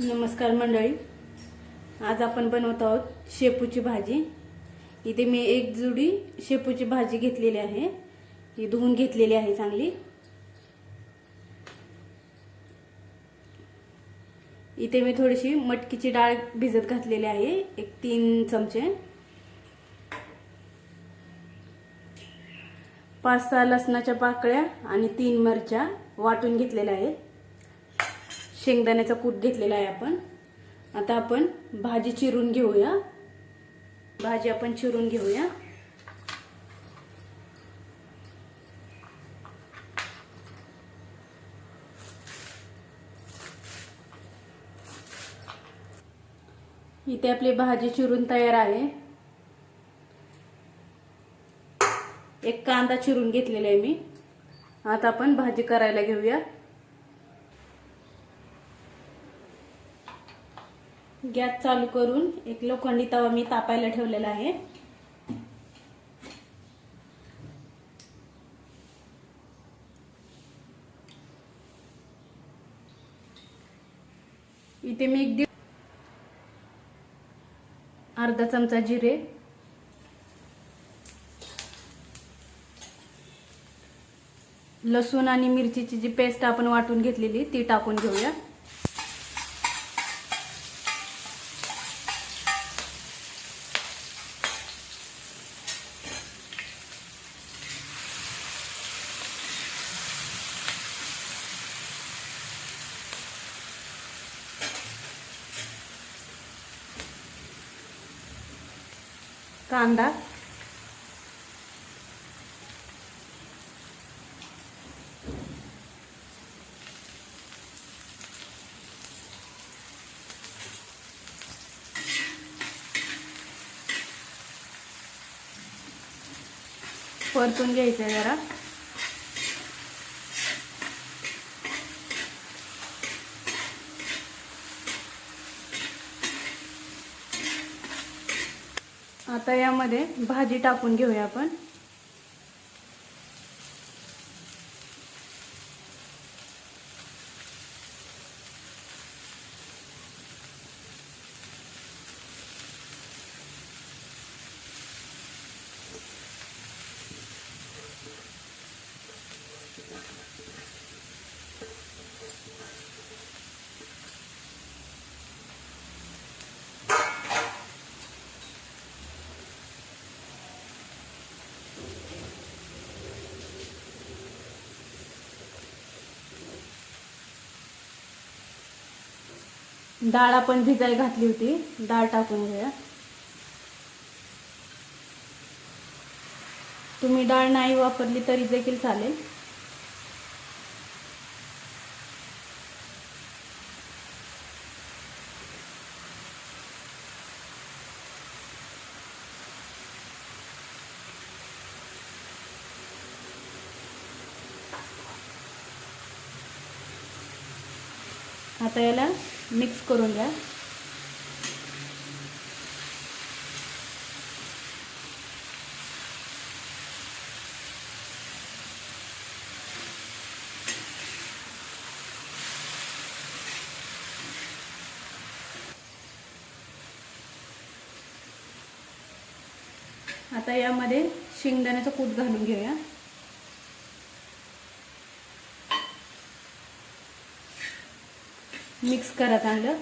नमस्कार मंडळी. आज आपण बनवत आहोत शेपूची भाजी. इथे मी एक जुडी शेपूची भाजी घेतलेली आहे. ही धुवून घेतलेली आहे चांगली. इथे मी थोडीशी मटकीची डाळ भिजत घातलेली आहे एक तीन चमचे. पाच सहा लसणाच्या पाकळ्या आणि तीन मिरच्या वाटून घेतलेल्या आहेत. शेंगदाण्याचा कूट घेतलेला आहे आपण. आता आपण भाजी चिरून घेऊया. भाजी आपण चिरून घेऊया. इथे आपली भाजी चिरून तयार आहे. एक कांदा चिरून घेतलेला आहे मी. आता आपण भाजी करायला घेऊया. गॅस चालू करून एक लोखंडी तवा मी तापायला ठेवलेला आहे. इथे मी एक दीड अर्धा चमचा जिरे लसूण आणि मिरचीची जी पेस्ट आपण वाटून घेतलेली ती टाकून घेऊया. कांदा. परतून घ्यायचं जरा. आता यामध्ये भाजी टाकून घेऊया आपण. डाळ आपण भिजायला घातली होती. डाळ टाकून घेऊया. तुम्ही डाळ नाही वापरली तरी देखील चालेल. आता याला मिक्स करून घ्या. आता यामध्ये शेंगदाण्याचा कूट घालून घेऊया. मिक्स करत आणलं